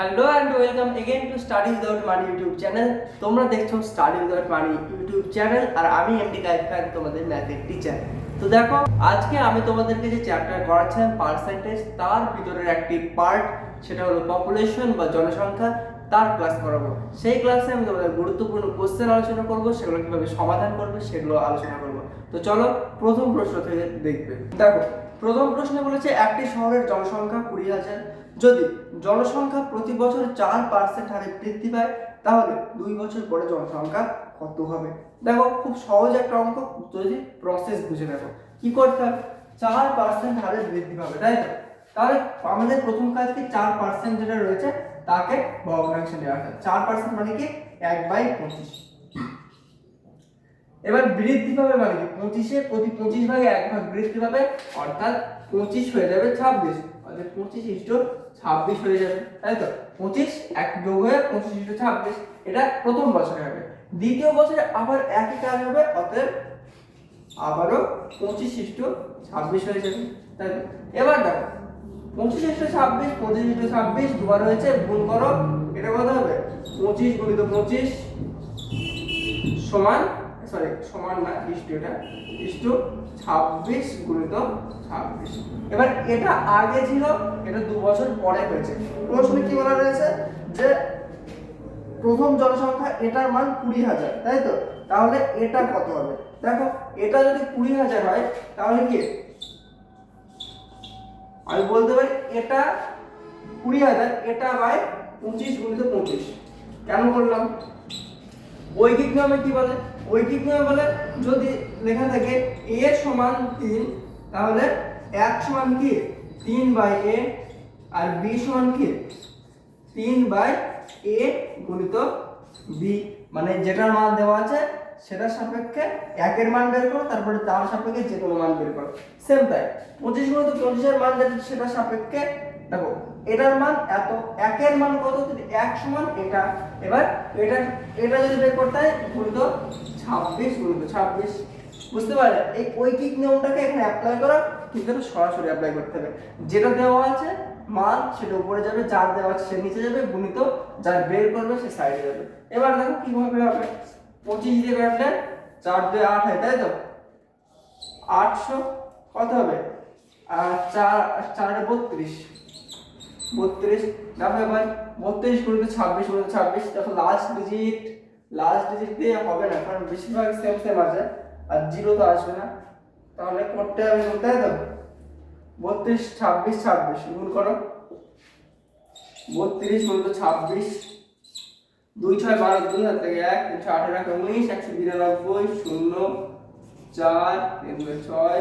Hello and welcome again to study without money YouTube channel তোমরা দেখছ study without money YouTube channel আর আমি M D guide খান তোমাদের ম্যাথের teacher তো দেখো, আজকে আমি তোমাদেরকে যে চ্যাপ্টার করাচ্ছিলাম পার্সেন্টেজ তার ভিতরের একটি পার্ট সেটা হলো পপুলেশন বা জনসংখ্যা, তার ক্লাস করাবো। সেই ক্লাসে আমি তোমাদের গুরুত্বপূর্ণ কোশ্চেন আলোচনা করব, সেগুলো কীভাবে সমাধান করবে, সেগুলো আলোচনা করব। তো চলো, প্রথম প্রশ্ন থেকে দেখবে। দেখো, প্রথম প্রশ্নে বলেছে, একটি শহরের জনসংখ্যা কুড়ি হাজার। যদি জনসংখ্যা প্রতি বছর চার পার্সেন্ট হারে বৃদ্ধি পায়, তাহলে দুই বছর পরে জনসংখ্যা কত হবে? দেখো, খুব সহজ একটা অঙ্ক যদি প্রসেস বুঝে দেখো। কি করতে হবে? চার পার্সেন্ট হারে বৃদ্ধি পাবে, তাই তো? তাহলে আমাদের প্রথম কাজ কি? চার পার্সেন্ট যেটা রয়েছে, তাকে ভগ্নাংশে নেওয়া হয়। চার পার্সেন্ট মানে কি? এক বাই পঁচিশ। এবার বৃদ্ধি পাবে মানে কি? পঁচিশে প্রতি পঁচিশ ভাগে এক ভাগ বৃদ্ধি পাবে, অর্থাৎ পঁচিশ হয়ে যাবে ছাব্বিশ। অর্থাৎ পঁচিশ ইস্টু ছাব্বিশ হয়ে যাবে। তাই তো? পঁচিশ, এক যোগ হয়ে পঁচিশ ইস্টু ছাব্বিশ, এটা প্রথম বছরে হবে। দ্বিতীয় বছরে আবার একই কাজ হবে, অতএব আবারও পঁচিশ ইস্টু ছাব্বিশ হয়ে যাবে। তাই তো? এবার দেখো, পঁচিশ ইস্টু ছাব্বিশ, পঁচিশ ইস্টু ছাব্বিশ, দুবার হয়েছে, গুণ করো, এটা কত হবে? পঁচিশ গুণিত পঁচিশ সমান সরি সমান না ইস্টু এটা ইস্টু ছাব্বিশ গুণিত ছাব্বিশ। এবার এটা আগে ছিল, এটা দু বছর পরে হয়েছে। প্রশ্নে কি বলা রয়েছে? যে প্রথম জনসংখ্যা এটার মান কুড়ি হাজার, তাই তো? তাহলে এটা কত হবে? দেখো, এটা যদি কুড়ি হাজার হয়, তাহলে কি? আমি বলতে পারি এটা কুড়ি হাজার, এটা বাই পঁচিশ গুণিত পঁচিশ। কেন করলাম? ঐকিক নিয়মে কি বলে? ঐকিক বলে যদি লেখা থাকে এ সমান তিন, তাহলে এক সমান কি? তিন বাই এ আর বি সমান কি? তিন বাই এ গুণিত বি মানে যেটার মান দেওয়া আছে সেটার সাপেক্ষে একের মান বের করো, তারপরে তার সাপেক্ষে যে কোনো মান বের করো। সেম তাই। পঁচিশ গুণিত পঁচিশের মান যেটা সেটার সাপেক্ষে দেখো, এটার মান এত, একের মান কত? এক সমান, এটা। এবার এটা এটা যদি বের করতে হয়, গুণিত ছাব্বিশ গুণিত ছাব্বিশ বুঝতে পারলে? এই ঐকিক নিয়মটাকে এখানে অ্যাপ্লাই করো কিন্তু সরাসরি অ্যাপ্লাই করতে হবে। যেটা দেওয়া আছে মান সেটা উপরে যাবে যার দেওয়া আছে সে নিচে যাবে, গুণিত যার বের করবে সে সাইডে যাবে। এবার দেখো কীভাবে হবে। পঁচিশ দিয়ে কাটলে চার দুই আট হয়, তাই তো? আটশো, কত হবে? আর চার, চারে বত্রিশ। বত্রিশ দেখো এবার বত্রিশ গুণিত ছাব্বিশ গুণিত ছাব্বিশ দেখো লাস্ট ডিজিট লাস্ট ডিজিট দিয়ে হবে না কারণ বেশিরভাগ সেম সেম আছে। আর জিরো তো আসবে না। তাহলে করতে হবে গুণ, তাই তো? বত্রিশ ছাব্বিশ ছাব্বিশ গুণ করো। বত্রিশ গুণিত ছাব্বিশ। দুই ছয় বারো দুই হাত থেকে এক তিনশো আঠারো এক উনিশ একশো বিরানব্বই শূন্য চার তিন ছয়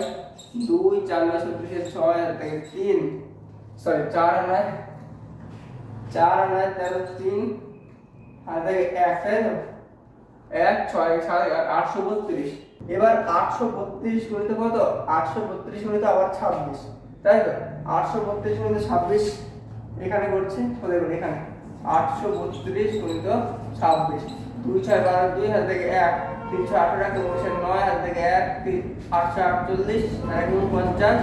দুই চার নয় ছত্রিশের ছয় হাত থেকে তিন। সরি চার নয়। চার নয় তেরো তিন। হাত থেকে এক তাই তো? এক, ছয় সাত আটশো বত্রিশ। এবার আটশো বত্রিশ গুণিত কত? আটশো বত্রিশ গুণিত আবার ছাব্বিশ। তাই তো? আটশো বত্রিশ গুণিত ছাব্বিশ এখানে করছি এখানে। আটশো বত্রিশ গুণিত ছাব্বিশ। দুই, ছয়, বারো, দুই হাত থেকে এক তিনশো আঠারো, এক উনিশের নয় হাত থেকে এক, তিন আটশো আটচল্লিশ, এক পঞ্চাশ,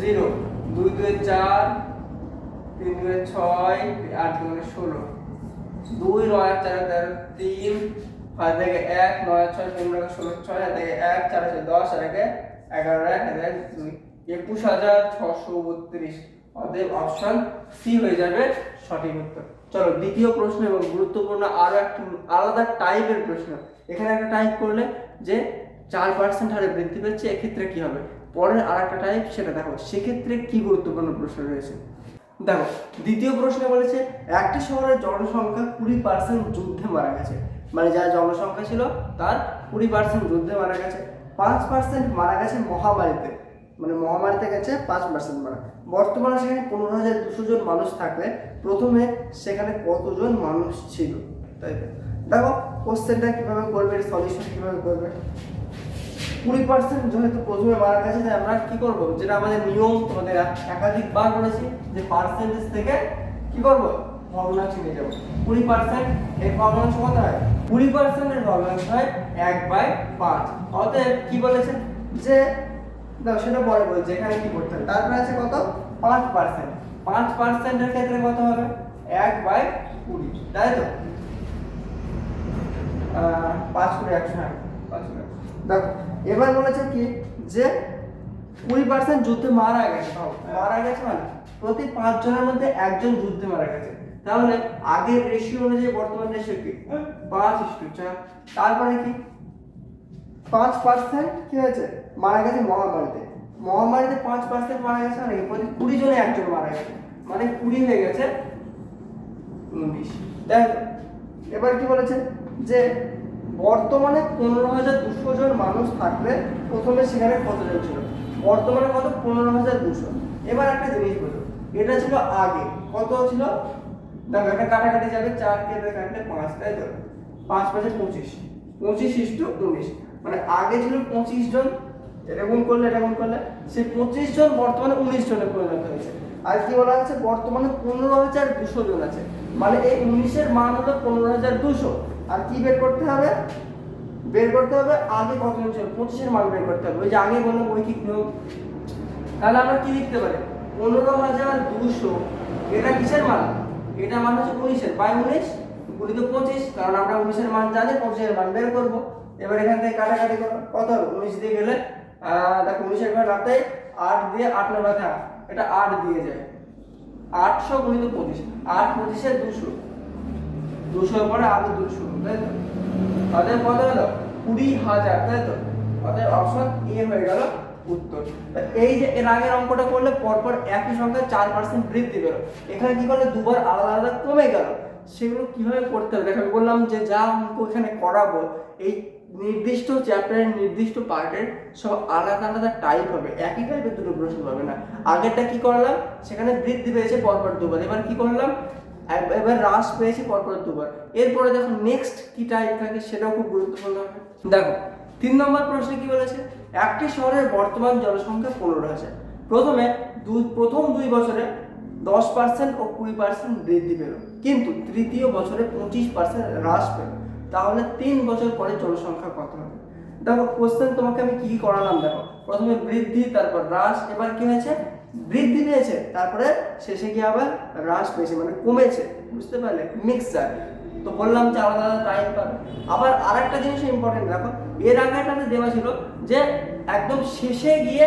জিরো। দুই দুই, চার, তিন, দুই, ছয়, আট, দুই ষোলো। দুই নয় চার তেরো তিন হাত থেকে এক নয় ছয় নয় ষোলো, ছয় হাত থেকে এক, চার ছয়, দশ আর একে, এগারো, এক হাত এক, দুই, একুশ হাজার ছশো বত্রিশ। অতএব অপশন সি হয়ে যাবে সঠিক উত্তর। চলো দ্বিতীয় প্রশ্ন এবং গুরুত্বপূর্ণ আরও একটা আলাদা টাইপের প্রশ্ন। এখানে একটা টাইপ করলে যে চার পার্সেন্ট হারে বৃদ্ধি পাচ্ছে এক্ষেত্রে কি হবে? পরের আর একটা টাইপ সেটা দেখো। সেক্ষেত্রে কি গুরুত্বপূর্ণ প্রশ্ন রয়েছে? দেখো, দ্বিতীয় প্রশ্নে বলেছে, একটি শহরের জনসংখ্যা কুড়ি পার্সেন্ট যুদ্ধে মারা গেছে। মানে যার জনসংখ্যা ছিল, তার কুড়ি পার্সেন্ট যুদ্ধে মারা গেছে। পাঁচ পার্সেন্ট মারা গেছে মহামারীতে। মানে মহামারীতে গেছে, পাঁচ পার্সেন্ট মারা। বর্তমানে সেখানে পনেরো হাজার দুশো জন মানুষ থাকলে, প্রথমে সেখানে কতজন মানুষ ছিল? তাই দেখো কোশ্চেনটা কীভাবে করবে সলিউশন কীভাবে করবে? কুড়ি পার্সেন্ট যেহেতু প্রথমে মারা গেছে, তাই আমরা কি করব? যেটা আমাদের নিয়ম, তোমাদের একাধিক বার বলেছি যে পার্সেন্টেজ থেকে কি করব? ভগ্নাংশ নিয়ে যাব। কুড়ি পার্সেন্ট এর ভগ্নাংশ কত হয়? কুড়ি পার্সেন্টের ভগ্নাংশ হয় এক বাই পাঁচ। অতএব কি বলেছে যে, দাও, সেটা পরে বলছে এখানে কি করতে হবে? তারপরে আছে কত? পাঁচ পার্সেন্ট পাঁচ পার্সেন্টের ক্ষেত্রে কত হবে? এক বাই কুড়ি। তাই তো? পাঁচ করে একশো হ্যাঁ পাঁচ একশো। দেখো এবার বলেছে কি? যে কুড়ি পার্সেন্ট যুদ্ধে মারা গেছে মারা গেছে মানে? প্রতি পাঁচ জনের মধ্যে একজন যুদ্ধে মারা গেছে। তাহলে আগের রেশিও অনুযায়ী বর্তমান রেশিও কি? পাঁচ ইস্টু চার। তারপরে কি? পাঁচ পার্সেন্ট কি হয়েছে? মারা গেছে মহামারীতে। মহামারীতে পাঁচ পার্সেন্ট মারা গেছে মানে? প্রতি কুড়ি জনে একজন মারা গেছে। মানে কুড়ি হয়ে গেছে উনিশ দেখ এবার কি বলেছে? যে বর্তমানে পনেরো হাজার দুশো জন মানুষ থাকলে প্রথমে সেখানে কতজন ছিল? বর্তমানে কত? পনেরো হাজার দুশো। এবার একটা জিনিস বলো, এটা ছিল আগে। কত ছিল? দেখো, একটা কাটাকাটি যাবে, চার কেটে কাটলে পাঁচ, তাই তো? পাঁচ পাঁচে পঁচিশ। পঁচিশ ইস্টু উনিশ। মানে আগে ছিল পঁচিশ জন। এটা গুণ করলে, এটা গুণ করলে। সেই পঁচিশ জন বর্তমানে উনিশ জনে পরিণত হয়েছে। আর কি বলা হচ্ছে বর্তমানে পনেরো হাজার দুশো জন আছে। মানে এই উনিশের মান হলো পনেরো হাজার দুশো। আর কি বের করতে হবে? বের করতে হবে আগে কতজন ছিল পঁচিশের মান বের করতে হবে। ওই যে আগে বললাম ঐকিক নিয়ম। তাহলে আমরা কি লিখতে পারি? পনেরো হাজার দুশো। এটা কিসের মান? এটা মান হচ্ছে উনিশের। বাই উনিশ গুণিত পঁচিশ, কারণ আমরা উনিশের মান জানি, পঁচিশের মান বের করব। এবার এখান থেকে কাটাকাটি করো কত হবে? উনিশ দিয়ে গেলে দেখো উনিশের ঘর রাতে আট দিয়ে আট থাক এটা আট দিয়ে যায়। আটশো গুণিত পঁচিশ। আট পঁচিশে দুশো। দুশোর পরে আরও দুশো, তাই তো? তাদের কত হলো? কুড়ি হাজার, তাই তো? অতএব অপশন এ হয়ে গেল উত্তর। এই যে এর আগের অঙ্কটা করলে পরপর একই সংখ্যা চার পার্সেন্ট বৃদ্ধি পেল। এখানে কি করলে? দুবার আলাদা আলাদা কমে গেল। সেগুলো কীভাবে করতে হবে? দেখো বললাম যে যা অঙ্ক এখানে করাবো, এই নির্দিষ্ট চ্যাপ্টারের নির্দিষ্ট পার্টের সব আলাদা আলাদা টাইপ হবে। একই টাইপের দুটো প্রশ্ন হবে না। আগেরটা কি করলাম? সেখানে বৃদ্ধি পেয়েছে পরপর দুবার। এবার কি করলাম? এবার হ্রাস পেয়েছি পরপর দুবার। এরপরে দেখো নেক্সট কি টাইপ থাকে সেটাও খুব গুরুত্বপূর্ণ হবে। দেখো, তিন নম্বর প্রশ্নে কি বলেছে? একটি শহরের বর্তমান জনসংখ্যা পনেরো হাজার। প্রথমে দুই প্রথম দুই বছরে দশ পার্সেন্ট ও কুড়ি পার্সেন্ট বৃদ্ধি পেল। কিন্তু তৃতীয় বছরে পঁচিশ পার্সেন্ট হ্রাস পেল। তাহলে তিন বছর পরে জনসংখ্যা কত হবে? দেখো কোশ্চেন তোমাকে আমি কি করালাম? দেখো, প্রথমে বৃদ্ধি, তারপর হ্রাস। এবার কি হয়েছে? বৃদ্ধি পেয়েছে, তারপরে শেষে কি আবার হ্রাস পেয়েছে মানে কমেছে, বুঝতে পারলে? মিক্সচার তো বললাম যে আলাদা আলাদা টাইম পাবে আবার আরেকটা জিনিস ইম্পর্টেন্ট দেখো এর আগেটাতে দেওয়া ছিল যে একদম শেষে গিয়ে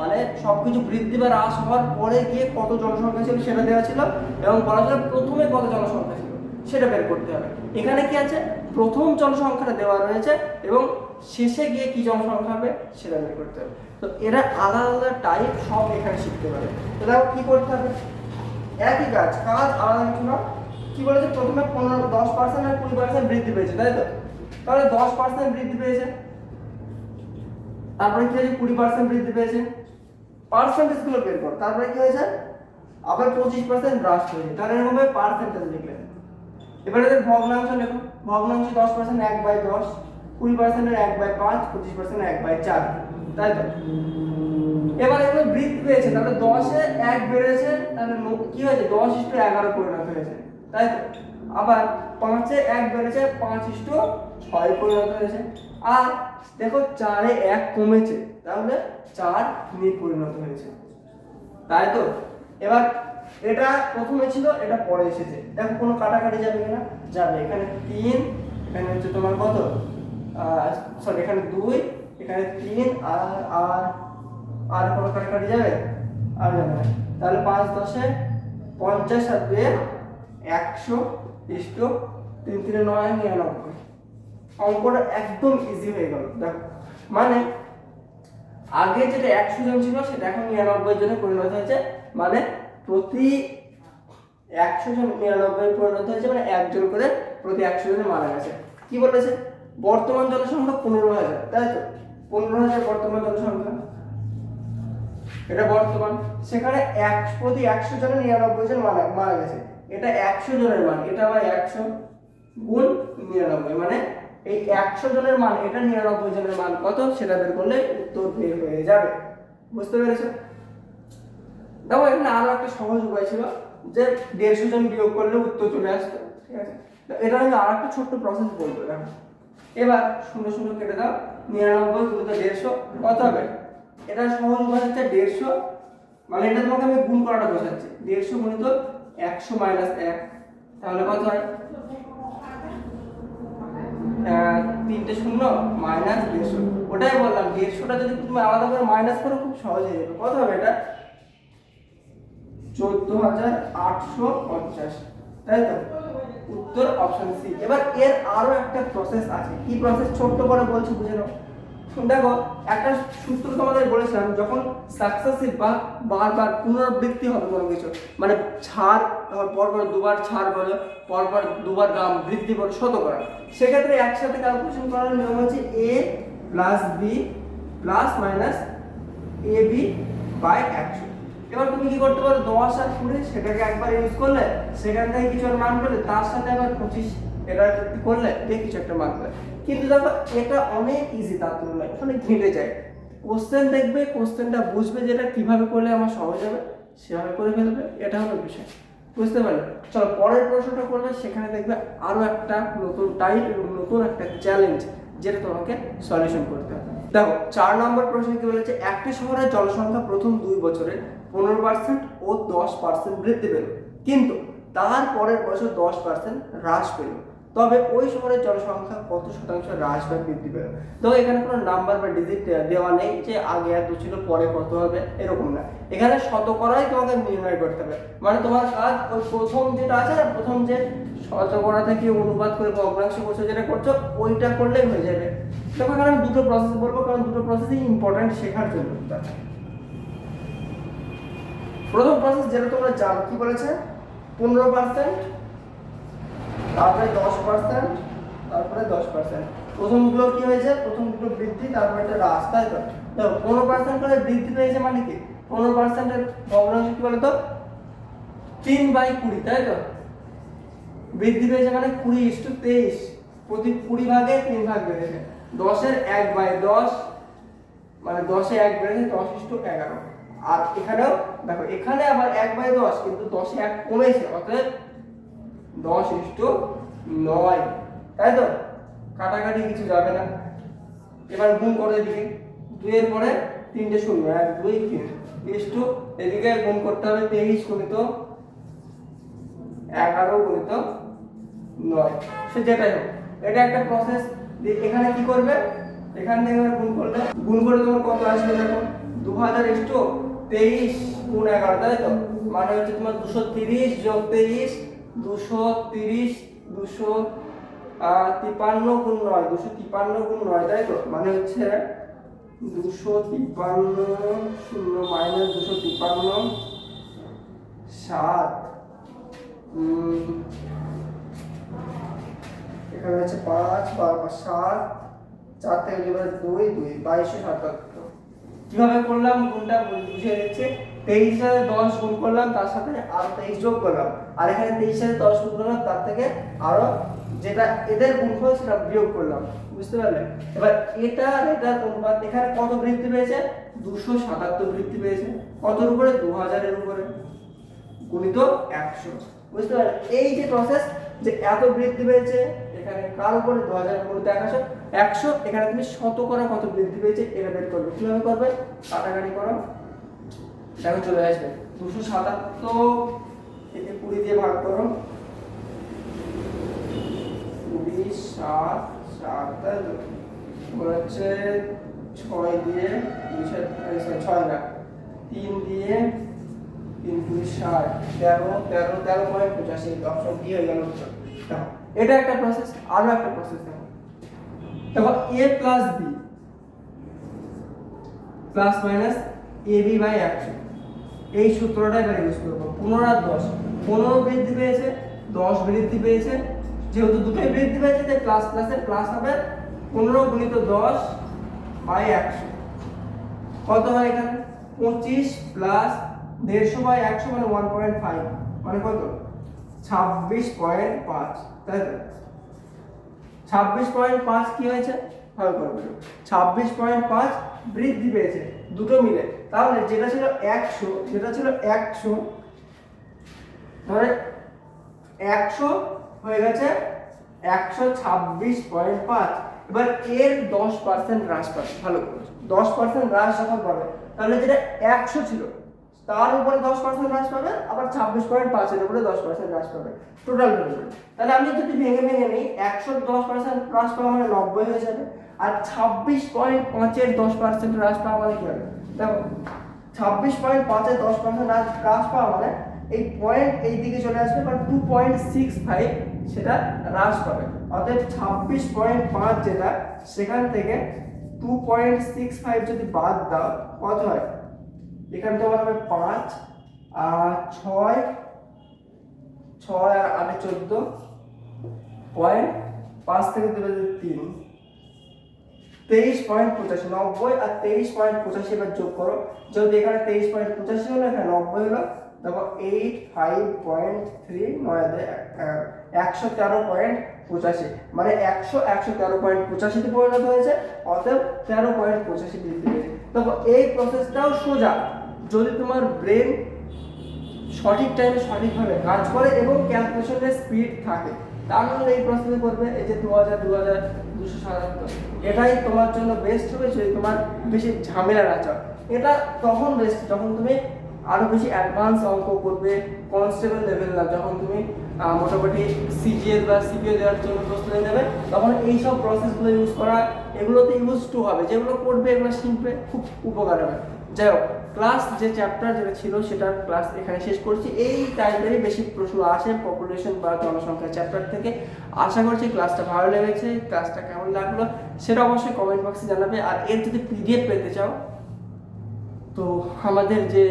মানে সবকিছু বৃদ্ধি বা হ্রাস হওয়ার পরে গিয়ে কত জনসংখ্যা ছিল সেটা দেওয়া ছিল এবং বলা ছিল প্রথমে কত জনসংখ্যা ছিল সেটা বের করতে হবে। এখানে কি আছে? প্রথম জনসংখ্যাটা দেওয়া রয়েছে এবং শেষে গিয়ে কি জনসংখ্যা হবে সেটা বের করতে হবে। তো এরা আলাদা আলাদা টাইপ সব এখানে শিখতে পারে। তো দেখো কি করতে হবে? একই কাজ কাজ আলাদা কিছু না। কি বলেছে? প্রথমে পনেরো, দশ পার্সেন্ট আর কুড়ি পার্সেন্ট বৃদ্ধি পেয়েছে, তাই তো? তাহলে দশ পার্সেন্ট বৃদ্ধি পেয়েছে। তারপরে কি হয়েছে? কুড়ি পার্সেন্ট বৃদ্ধি পেয়েছে। পার্সেন্টেজগুলো বের কর। তারপরে কি হয়েছে? আবার পঁচিশ পার্সেন্ট হ্রাস হয়েছে তাহলে এরকম ভাবে পার্সেন্টেজ লিখলেন। এবারে এদের ভগ্নাংশ লেখো। ভগ্নাংশ দশ পার্সেন্ট এক বাই দশ, কুড়ি পার্সেন্টের এক বাই পাঁচ, পঁচিশ পার্সেন্ট এক বাই চার। তাই তো? এবার এগুলো বৃদ্ধি পেয়েছে, তাহলে দশে এক বেড়েছে, তাহলে কি হয়েছে? দশ ইস্টু এগারো পরিণত হয়েছে, তাই তো? আবার পাঁচে এক বেড়েছে, পাঁচ ইস্টু ছয় পরিণত হয়েছে। আর দেখো চারে এক কমেছে, তাহলে চার তিনে পরিণত হয়েছে, তাই তো? এবার এটা প্রথমে ছিল, এটা পরে এসেছে। দেখো কোনো কাটাকাটি যাবে কিনা? যাবে। এখানে তিন, এখানে হচ্ছে তোমার কত? সরি এখানে দুই এখানে তিন, আর আর আর কোনো কাটাকাটি যাবে? আর যাবে তাহলে পাঁচ দশে পঞ্চাশ আর দুয়ে একশো ইষ্ট তিন, তিনে নয়, নিরানব্বই। অঙ্কটা একদম ইজি হয়ে গেল। দেখো মানে আগে যেটা একশো জন ছিল, সেটা এখন নিরানব্বই জনে পরিণত হয়েছে। মানে প্রতি একশো জন নিরানব্বই পরিণত হয়েছে মানে একজন করে প্রতি একশো জনে মারা গেছে। কি বলেছে? বর্তমান জনসংখ্যা পনেরো হাজার, তাই তো? পনেরো হাজার বর্তমান জনসংখ্যা। এটা বর্তমান। সেখানে এক প্রতি একশো জনে নিরানব্বই জন মারা মারা গেছে। এটা একশো জনের মান। এটা আবার একশো গুণ নিরানব্বই। মানে এই একশো জনের মান, এটা নিরানব্বই জনের মান কত? সেটা বের করলে উত্তর বের হয়ে যাবে। বুঝতে পেরেছ? দেখো, এখানে আরও একটা সহজ উপায় ছিল যে দেড়শো জন বিয়োগ করলে উত্তর চলে আসতো। ঠিক আছে? এটা আমি আর একটা ছোট্ট প্রসেস বলব, দেখো। এবার শূন্য শূন্য কেটে দাও। নিরানব্বই গুণিত দেড়শো কত হবে। এটা সহজ হচ্ছে দেড়শো মানে এটা তোমাকে আমি গুণ করাটা বোঝাচ্ছি। দেড়শো গুণিত একশো মাইনাস এক, তাহলে কত হয়? তিনটে শূন্য মাইনাস দেড়শো। ওটাই বললাম, দেড়শোটা যদি তুমি আলাদা করে মাইনাস করো, খুব সহজ হয়ে যাবে। কত হবে এটা? চোদ্দ হাজার আটশো পঞ্চাশ, তাই তো? উত্তর অপশন সি এবার এর আরও একটা প্রসেস আছে। কি প্রসেস ছোট্ট করে বলছি, বুঝে নাও। দেখো, একটা সূত্র তোমাদের বলেছিলাম, যখন সাকসেসিভ বা বারবার পুনরাবৃত্তি হবে কোনো কিছু মানে ছাড় পরপর দুবার ছাড় বলো, পরপর দুবার দাম বৃদ্ধি বলো শতকরা সেক্ষেত্রে একসাথে ক্যালকুলেশন করার নিয়ম হচ্ছে A plus B plus minus A B by একশো এবার তুমি কি করতে পারো? দশ আর কুড়ি, সেটাকে একবার ইউজ করলে, সেখান থেকে কিছু একটা মান করলে তার সাথে আবার পঁচিশ, এটা করলে দিয়ে কিছু একটা মান করে কিন্তু দেখো, এটা অনেক ইজি তার তুলনায় অনেক ঘেটে যায়। কোশ্চেন দেখবে কোশ্চেনটা বুঝবে যেটা কীভাবে করলে আমার সহজ হবে, সেভাবে করে ফেলবে, এটা হলো বিষয়। বুঝতে পারলে? চলো, পরের প্রশ্নটা করবে, সেখানে দেখবে আরও একটা নতুন টাইপ এবং নতুন একটা চ্যালেঞ্জ যেটা তোমাকে সলিউশন করতে হবে। দেখো, চার নম্বর প্রশ্ন কি বলেছে? একটি শহরের জনসংখ্যা প্রথম দুই বছরে পনেরো পার্সেন্ট ও দশ পার্সেন্ট বৃদ্ধি পেল। কিন্তু তার পরের বছর দশ পার্সেন্ট হ্রাস পেল। তবে ওই শহরের জনসংখ্যা কত শতাংশ হ্রাস বা বৃদ্ধি পেল? তো এখানে কোনো নাম্বার বা ডিজিট দেওয়া নেই যে আগে এত ছিল, পরে কত হবে, এরকম না। এখানে শতকরাই তোমাকে নির্ণয় করতে হবে। মানে তোমার কাজ ওই প্রথম যেটা আছে না প্রথম যে শতকরা থেকে অনুবাদ করে ভগ্নাংশ করছ যেটা করছ, ওইটা করলেই হয়ে যাবে। এখানে আমি দুটো প্রসেস বলব, কারণ দুটো প্রসেসই ইম্পর্টেন্ট শেখার জন্য। প্রথম প্রসেস যেটা তোমরা জানো, কি বলেছে? পনেরো পার্সেন্ট তারপরে দশ পার্সেন্ট তারপরে দশ পার্সেন্ট প্রথমগুলো কি হয়েছে? প্রথমগুলো বৃদ্ধি, তারপরে একটা হ্রাস, তাই তো? দেখো পনেরো পার্সেন্ট করে বৃদ্ধি পেয়েছে মানে কি? পনেরো পার্সেন্টের ভগ্নাংশ কি বলতো? তিন বাই কুড়ি, তাই তো? বৃদ্ধি পেয়েছে মানে কুড়ি ইস্টু তেইশ। প্রতি কুড়ি ভাগে তিন ভাগ বেড়েছে। দশের এক বাই দশ মানে দশে এক বেড়েছে, দশ ইস্টু এগারো। আর এখানেও, দেখো, এখানে আবার এক বাই দশ, কিন্তু দশে এক কমেছে, অতএব দশ ইস্টু নয়। তাই তো? কাটাকাটি কিছু যাবে না। এবার গুণ করে দিকে দুইয়ের পরে তিনটে শূন্য, এক, দুই, তিন। ইস্টু এদিকে গুণ করতে হবে তেইশ গুণিত এগারো গুণিত নয়। সে যেটাই হোক, এটা একটা প্রসেস এখানে কি করবে? এখান থেকে গুণ করলে, গুণ করে তোমার কত আসবে দেখো? দু হাজার ইস্টু তেইশ গুণ এগারো তাই তো? মানে হচ্ছে তোমার দুশো তিরিশ যোগ তেইশ দুশো তিরিশ দুশো আহ, তিপ্পান্ন গুণ নয় দুশো তিপ্পান্ন গুণ নয় তাই তো? মানে হচ্ছে দুশো তিপ্পান্ন শূন্য মাইনাস দুশো তিপ্পান্ন সাত। এখানে হচ্ছে পাঁচ বার সাত চার থেকে দুই দুই বাইশশো সাতাত্তর কীভাবে করলাম, গুণটা বুঝিয়ে দিচ্ছি। তেইশ সাথে দশ গুণ করলাম, তার সাথে আরও তেইশ যোগ করলাম। আর এখানে তেইশ সাথে দশ গুণ করলাম, তার থেকে আরও যেটা এদের গুণফল, সেটা বিয়োগ করলাম। বুঝতে পারলে? এবার এটা এটার অনুপাত, এখানে কত বৃদ্ধি পেয়েছে? দুশো সাতাত্তর বৃদ্ধি পেয়েছে। কতর উপরে? দু হাজারের উপরে। গুণিত একশো। বুঝতে পারলে? এই যে প্রসেস যে এত বৃদ্ধি পেয়েছে, এখানে কার উপরে? দু হাজার গুণিত একশো একশো, এখানে তুমি শতকরা কত বৃদ্ধি পেয়েছে, এটা বের করবে। কীভাবে করবে? কাটাকাটি করো। দেখো চলে আসবে। দুশো সাতাত্তর একে কুড়ি দিয়ে ভাগ করো। কুড়ি, সাত সাত হচ্ছে ছয় দিয়ে দুশো ছয় না, তিন দিয়ে তিন কুড়ি ষাট, তেরো তেরো তেরো পয়েন্ট পঁচাশি অপশন ডি হয়ে গেল এটা একটা প্রসেস আরও একটা প্রসেস দেখো। দেখো A plus B plus minus A B by একশো এই সূত্রটা এবার ইউজ করব। পনেরো আর দশ। পনেরো বৃদ্ধি পেয়েছে, দশ বৃদ্ধি পেয়েছে। যেহেতু দুটোই বৃদ্ধি পেয়েছে, তাই প্লাস প্লাসে প্লাস হবে পনেরো গুণিত দশ বাই একশো কত হয় এখানে? পঁচিশ প্লাস দেড়শো বাই একশো মানে ওয়ান পয়েন্ট ফাইভ মানে কত? ছাব্বিশ পয়েন্ট পাঁচ। তাই তো? ছাব্বিশ পয়েন্ট পাঁচ কি হয়েছে? ভালো করে বলো ছাব্বিশ পয়েন্ট পাঁচ বৃদ্ধি পেয়েছে, দুটো মিলে। তাহলে যেটা ছিল একশো যেটা ছিল একশো ধরে একশো হয়ে গেছে একশো ছাব্বিশ পয়েন্ট পাঁচ। এবার এর দশ পার্সেন্ট হ্রাস পাবে, ভালো করে দশ পার্সেন্ট হ্রাস যখন পাবে, তাহলে যেটা একশো ছিল তার উপরে দশ পার্সেন্ট হ্রাস পাবে আবার ছাব্বিশ পয়েন্ট পাঁচের উপরে দশ পার্সেন্ট হ্রাস পাবে টোটাল ভ্যালু তাহলে আমি যদি ভেঙে ভেঙে নিই, একশো দশ পার্সেন্ট হ্রাস পাওয়া মানে নব্বই হয়ে যাবে, আর ছাব্বিশ পয়েন্ট পাঁচের দশ পার্সেন্ট হ্রাস পাওয়া মানে কি হবে? দেখো, ছাব্বিশ পয়েন্ট পাঁচের দশ পার্সেন্ট হ্রাস পাওয়া মানে এই পয়েন্ট এই দিকে চলে আসবে, বা টু পয়েন্ট সিক্স ফাইভ সেটা হ্রাস পাবে। অর্থাৎ ছাব্বিশ পয়েন্ট পাঁচ যেটা, সেখান থেকে টু পয়েন্ট সিক্স ফাইভ যদি বাদ দাও, কত হয়? এখানে তোমার হবে পাঁচ, আর ছয় ছয় আর আটে চোদ্দ পয়েন্ট পাঁচ থেকে দেবে তিন, তেইশ পয়েন্ট পঁচাশি, নব্বই আর তেইশ পয়েন্ট পঁচাশি এবার যোগ করো। যদি এখানে তেইশ পয়েন্ট পঁচাশি হলো, এখানে নব্বই হলো দেখো এইট ফাইভ পয়েন্ট থ্রি নয় একশো তেরো পয়েন্ট পঁচাশি। মানে একশো একশো তেরো পয়েন্ট পঁচাশিতে পরিণত হয়েছে, অতএব তেরো পয়েন্ট পঁচাশি বৃদ্ধি পেয়েছে। দেখো এই প্রসেসটাও সোজা। যদি তোমার ব্রেন সঠিক টাইমে সঠিকভাবে কাজ করে এবং ক্যালকুলেশনের স্পিড থাকে, তাহলে এই প্রসেসে করবে এই যে দু হাজার দু হাজার দুশো সাতাত্তর। এটাই তোমার জন্য বেস্ট হবে যদি তোমার বেশি ঝামেলা না চাও। এটা তখন বেস্ট যখন তুমি আরও বেশি অ্যাডভান্স অঙ্ক করবে কনস্টেবল লেভেল না, যখন তুমি মোটামুটি সিজিএল বা সিপিও দেওয়ার জন্য প্রস্তুতি নেবে, তখন এই সব প্রসেসগুলো ইউজ করা, এগুলোতে ইউজ টু হবে। যেগুলো করবে, এগুলো শিখবে, খুব উপকার হবে। যাই হোক। ক্লাস যে চ্যাপ্টার যেটা ছিল সেটার ক্লাস এখানে শেষ করছি। এই টাইপেরই বেশি প্রশ্ন আসে পপুলেশন বা জনসংখ্যা চ্যাপ্টার থেকে। আশা করছি ক্লাসটা ভালো লেগেছে ক্লাসটা কেমন লাগল সেটা অবশ্যই কমেন্ট বক্সে জানাবে। আর এর যদি পিডিএফ পেতে চাও, তো আমাদের যে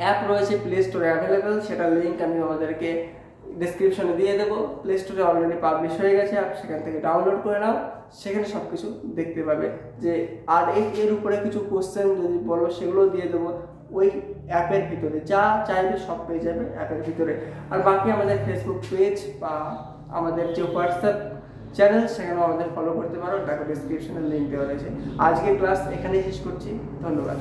অ্যাপ রয়েছে প্লে স্টোরে অ্যাভেলেবেল সেটার লিঙ্ক আমি আমাদেরকে ডিসক্রিপশনে দিয়ে দেবো প্লে স্টোরে অলরেডি পাবলিশ হয়ে গেছে অ্যাপ সেখান থেকে ডাউনলোড করে নাও, সেখানে সব কিছু দেখতে পাবে। যে আর এর উপরে কিছু কোশ্চেন যদি বলো সেগুলো দিয়ে দেবো ওই অ্যাপের ভিতরে। যা চাইবে সব পেয়ে যাবে অ্যাপের ভিতরে। আর বাকি আমাদের ফেসবুক পেজ বা আমাদের যে হোয়াটসঅ্যাপ চ্যানেল সেখানেও আমাদের ফলো করতে পারো, তাকে ডিসক্রিপশনের লিঙ্ক দেওয়া রয়েছে। আজকে ক্লাস এখানেই শেষ করছি। ধন্যবাদ।